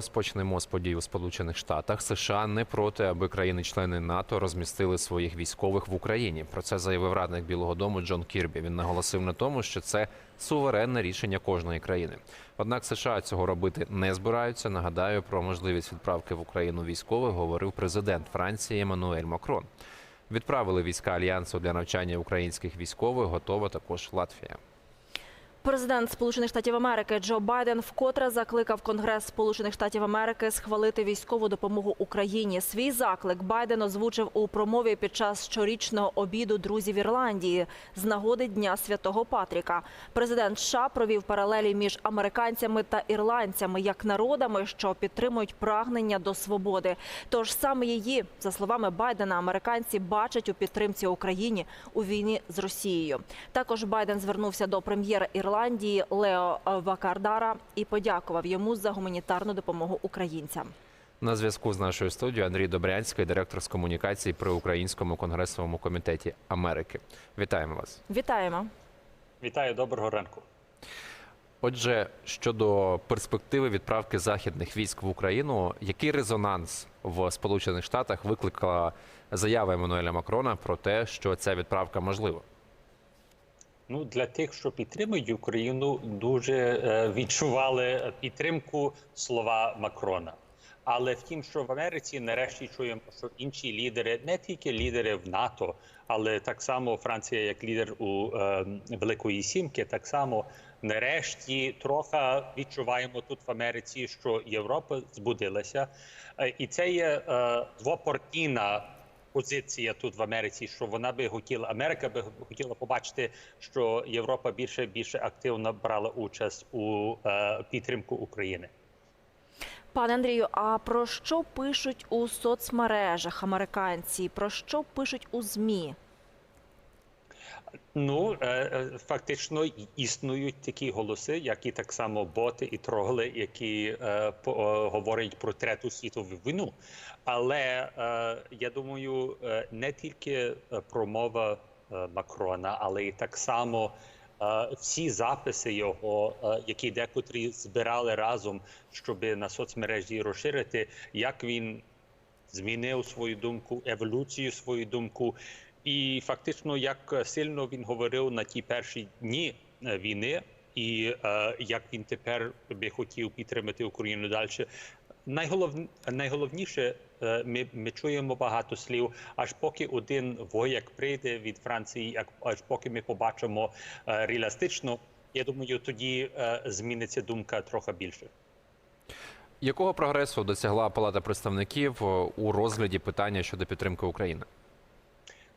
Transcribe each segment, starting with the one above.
розпочнемо з подій у Сполучених Штатах. США не проти, аби країни-члени НАТО розмістили своїх військових в Україні. Про це заявив радник Білого Дому Джон Кірбі. Він наголосив на тому, що це суверенне рішення кожної країни. Однак США цього робити не збираються. Нагадаю, про можливість відправки в Україну військових говорив президент Франції Еммануель Макрон. Відправили війська альянсу для навчання українських військових. Готова також Латвія. Президент Сполучених Штатів Америки Джо Байден вкотре закликав Конгрес Сполучених Штатів Америки схвалити військову допомогу Україні. Свій заклик Байден озвучив у промові під час щорічного обіду друзів Ірландії з нагоди Дня Святого Патріка. Президент США провів паралелі між американцями та ірландцями як народами, що підтримують прагнення до свободи. Тож саме її, за словами Байдена, американці бачать у підтримці Україні у війні з Росією. Також Байден звернувся до прем'єра Ірландії Лео Вакардара і подякував йому за гуманітарну допомогу українцям. На зв'язку з нашою студією Андрій Добрянський, директор з комунікації при Українському конгресовому комітеті Америки. Вітаємо вас. Вітаємо. Вітаю, доброго ранку. Отже, щодо перспективи відправки західних військ в Україну, який резонанс в Сполучених Штатах викликала заява Еммануеля Макрона про те, що ця відправка можлива? Ну для тих, що підтримують Україну, дуже е, відчували підтримку слова Макрона. Але втім, що в Америці нарешті чуємо, що інші лідери, не тільки лідери в НАТО, але так само Франція, як лідер у е, Великої Сімки, так само нарешті трохи відчуваємо тут в Америці, що Європа збудилася, Е, і це є е, двопартійна позиція тут в Америці, що вона би хотіла, Америка би хотіла побачити, що Європа більше більше активно брала участь у е, підтримку України. Пане Андрію, а про що пишуть у соцмережах американці? Про що пишуть у змі? Ну е, е, фактично існують такі голоси, як і так само боти і трогли, які е, по, е, говорять про третю світову війну. Але е, я думаю, е, не тільки промова Макрона, але і так само всі записи його, які декотрі збирали разом, щоб на соцмережі розширити, як він змінив свою думку, еволюцію свою думку. І фактично, як сильно він говорив на ті перші дні е, війни, і е, як він тепер би хотів підтримати Україну далі. Найголов... Найголовніше, е, ми, ми чуємо багато слів, аж поки один вояк прийде від Франції, аж поки ми побачимо е, реалістично, я думаю, тоді зміниться думка трохи більше. Якого прогресу досягла Палата представників у розгляді питання щодо підтримки України?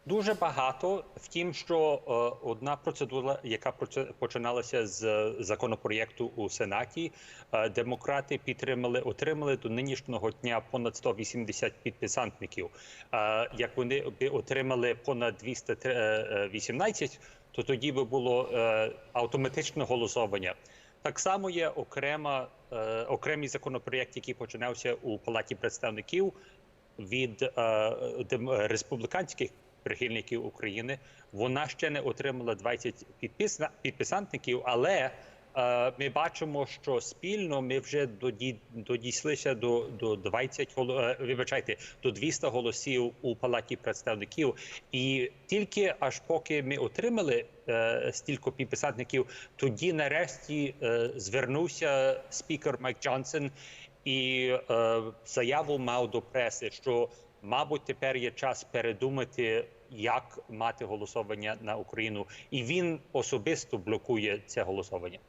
Дуже багато. Втім, що е, одна процедура, яка починалася з законопроєкту у Сенаті, е, демократи підтримали, отримали до нинішнього дня понад 180 підписантників. Е, як вони би отримали понад 218, то тоді би було е, автоматичне голосування. Так само є окрема е, окремий законопроєкт, який починався у Палаті представників від е, республіканських прихильників України. Вона ще не отримала 20 підписна- підписантників, але е, ми бачимо, що спільно ми вже доді, додійшлися до, до 20 голо- е, вибачайте, до 200 голосів у палаті представників. І тільки аж поки ми отримали е, стільки підписантників, тоді нарешті е, звернувся спікер Майк Джонсон і е, заяву мав до преси, що мабуть тепер є час передумати, як мати голосування на Україну, і він особисто блокує це голосування.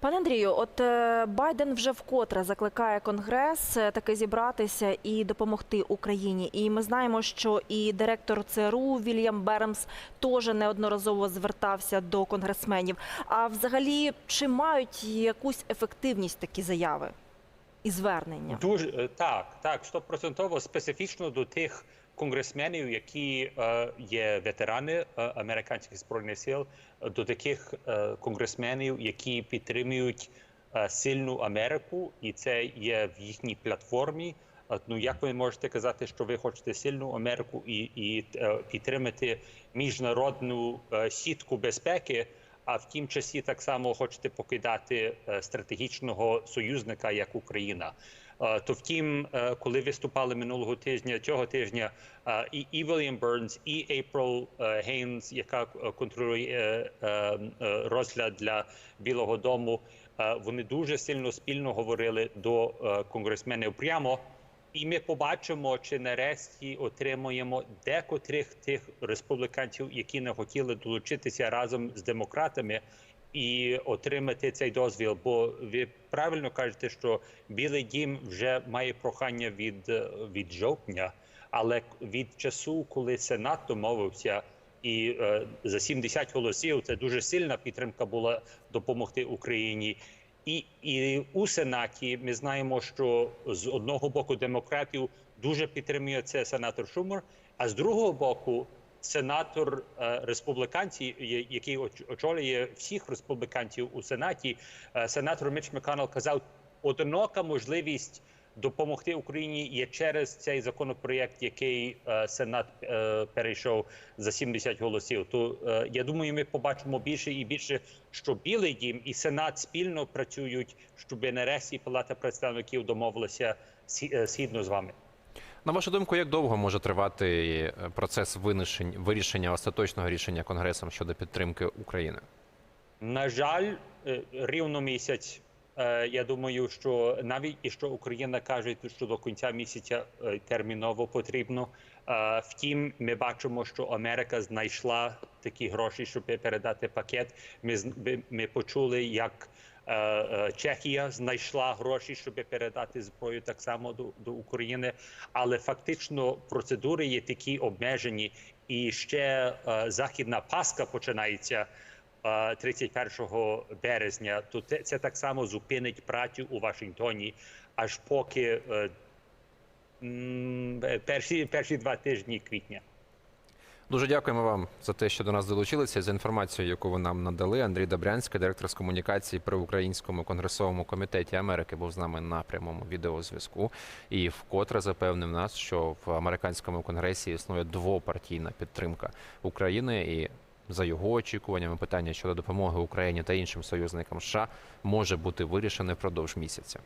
Пане Андрію, от е, Байден вже вкотре закликає Конгрес е, таки зібратися і допомогти Україні. І ми знаємо, що і директор ЦРУ Вільям Бермс теж неодноразово звертався до конгресменів. А взагалі, чи мають якусь ефективність такі заяви і звернення? Дуже е, так, так, стопроцентово специфічно до тих конгресменів, які е, є ветерани е, американських збройних сил, до таких е, конгресменів, які підтримують е, сильну Америку, і це є в їхній платформі. Е, Ну як ви можете казати, що ви хочете сильну Америку і, і е, підтримати міжнародну сітку безпеки? А в тім часі так само хочете покидати е, стратегічного союзника як Україна. Е, То втім, е, коли виступали минулого тижня, цього тижня і, і Вільям Бернс, і Ейприл Гейнс, яка контролює розгляд для Білого Дому, вони дуже сильно спільно говорили до конгресменів прямо. І ми побачимо, чи нарешті отримуємо декотрих тих республіканців, які не хотіли долучитися разом з демократами і отримати цей дозвіл. Бо ви правильно кажете, що Білий Дім вже має прохання від, від жовтня, але від часу, коли Сенат домовився. І е, за 70 голосів це дуже сильна підтримка була допомогти Україні. І, і у Сенаті ми знаємо, що з одного боку демократів дуже підтримує це сенатор Шумер, а з другого боку сенатор е, республіканців, який оч- очолює всіх республіканців у Сенаті, е, сенатор Міч Макконнелл казав, одинока можливість допомогти Україні є через цей законопроєкт, який е, Сенат е, перейшов за 70 голосів. То е, я думаю, ми побачимо більше і більше, що Білий Дім і Сенат спільно працюють, щоб нарешті Палата представників домовилася сі- е, з вами. На вашу думку, як довго може тривати процес винишень- вирішення остаточного рішення Конгресом щодо підтримки України? На жаль, рівно місяць. Е, Я думаю, що навіть і що Україна каже, що до кінця місяця е, терміново потрібно. Е, Втім, ми бачимо, що Америка знайшла такі гроші, щоб передати пакет. Ми ми- почули, як Чехія знайшла гроші, щоб передати зброю так само до, до України. Але фактично процедури є такі обмежені, і ще західна Пасха починається. Е, 31 березня, то це, так само зупинить працю у Вашингтоні, аж поки е, перші, перші два тижні квітня. Дуже дякуємо вам за те, що до нас долучилися за інформацію, яку ви нам надали. Андрій Добрянський, директор з комунікації при Українському конгресовому комітеті Америки, був з нами на прямому відеозв'язку і вкотре запевнив нас, що в американському конгресі існує двопартійна підтримка України і. За його очікуваннями, питання щодо допомоги Україні та іншим союзникам США може бути вирішене впродовж місяця.